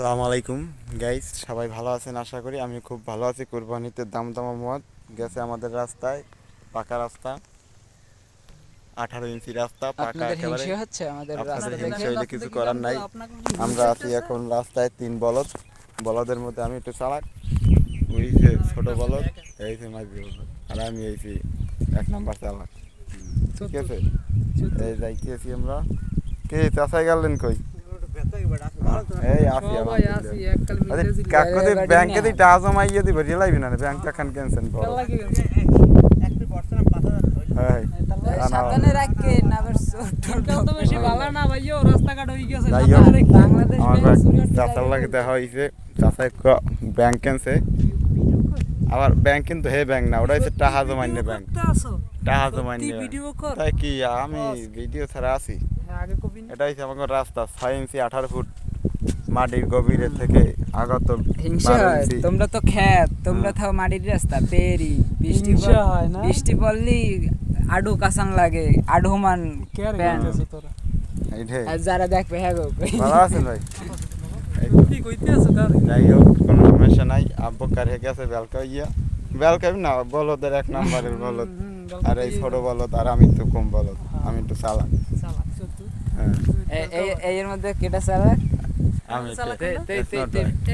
সালাম আলাইকুম গাইস সবাই ভালো আছেন আশা করি? আমি খুব ভালো আছি। কুরবানিতে দাম দামা মত গেছে আমাদের রাস্তায় পাকা রাস্তা। আঠারো ইঞ্চি রাস্তা পাকা একেবারে। আপনাদের হইলে কিছু করার নাই। আমরা আছি এখন রাস্তায় তিন বলদ। বলদের মধ্যে আমি একটু চালাক। উড়িছে ছোট বলদ এইছে মাঝি বলদ। আর আমি এইছি এক নাম্বার চালাক। ঠিক আছে? এই যাইতেছি আমরা। কে চাষাই গেলেন কই? এই আসি সবাই আসি এককাল মিলে দিলি। কাকু দি বাইরে ব্যাংকে দি টাকা জমাইয়ে দি ভরিয়ে লাইবি না ব্যাংক টাকান ক্যান্সেল করো কেলা কি গেছে? হ্যাঁ এই না, না। সাবধানে রাখকে না বেশ তো বেশি ভালো না ভাইও রাস্তাঘাট গেছে যাই সাবধানে হোক, রেখে। বাংলাদেশ আমার ব্যাংক চুরি হচ্ছে চাচার তাই লাগে দেখা ব্যাংক কেনছে আবার ব্যাংক কিন্তু হে ব্যাংক না ওটা হচ্ছে টাকা জমাইনে ব্যাংক। টাকা জমাইনে ভিডিও তাই কি আমি ভিডিও ছাড়া আছি হ্যাঁ। এটা হচ্ছে আমার রাস্তা ছয় ইঞ্চি আঠারো ফুট মাটির গভীরের থেকে আগত হিংসা হয় তোমরা তো খ্যাত তোমরা হ্যাঁ। থাও মাটির রাস্তা পেরি বৃষ্টি হয় না? বৃষ্টি পড়লি আডু কাসান লাগে আডু মান যারা দেখবে হ্যাঁ গো। ভালো আছেন ভাই? যাই হোক কোনো সমস্যা নাই। আব্বু কারে গেছে বেলকা ইয়া বেলকা না বলদের এক নম্বরের বলদ। আর এই ছোট বলদ আর আমি তো কম বলদ। আমি একটু চালাক চালাক, সত্যি। হ্যাঁ এর মধ্যে কেটা সারা? আমি.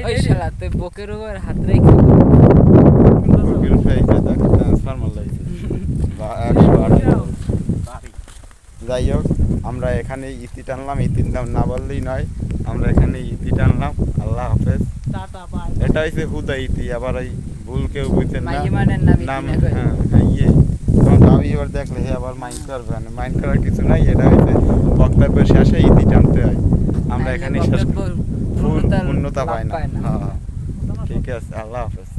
ওই শালা তুই বকের উপর হাত রেখে বুকের উপরে আঠারো। যাই হোক আমরা এখানে ইতি টানলাম ইতি নাম না বললেই নয় আমরা এখানে ইতি টানলাম। আল্লাহ হাফেজ। Ta ta, bye. এটা হচ্ছে হুদা ইতি আবার এই ভুল কেউ বুঝছেন না। নাম? হ্যাঁ হ্যাঁ, ইয়ে। তখন আমি এবার দেখলে হে আবার মাইন্ড করবে না। মাইন্ড করার কিছু নাই এটা হচ্ছে বক্তব্যের শেষে ইতি টানতে হয়। আমরা এখানে পূর্ণতা পূর্ণতা পাই না। না। হ্যাঁ। ঠিক আছে আল্লাহ হাফেজ।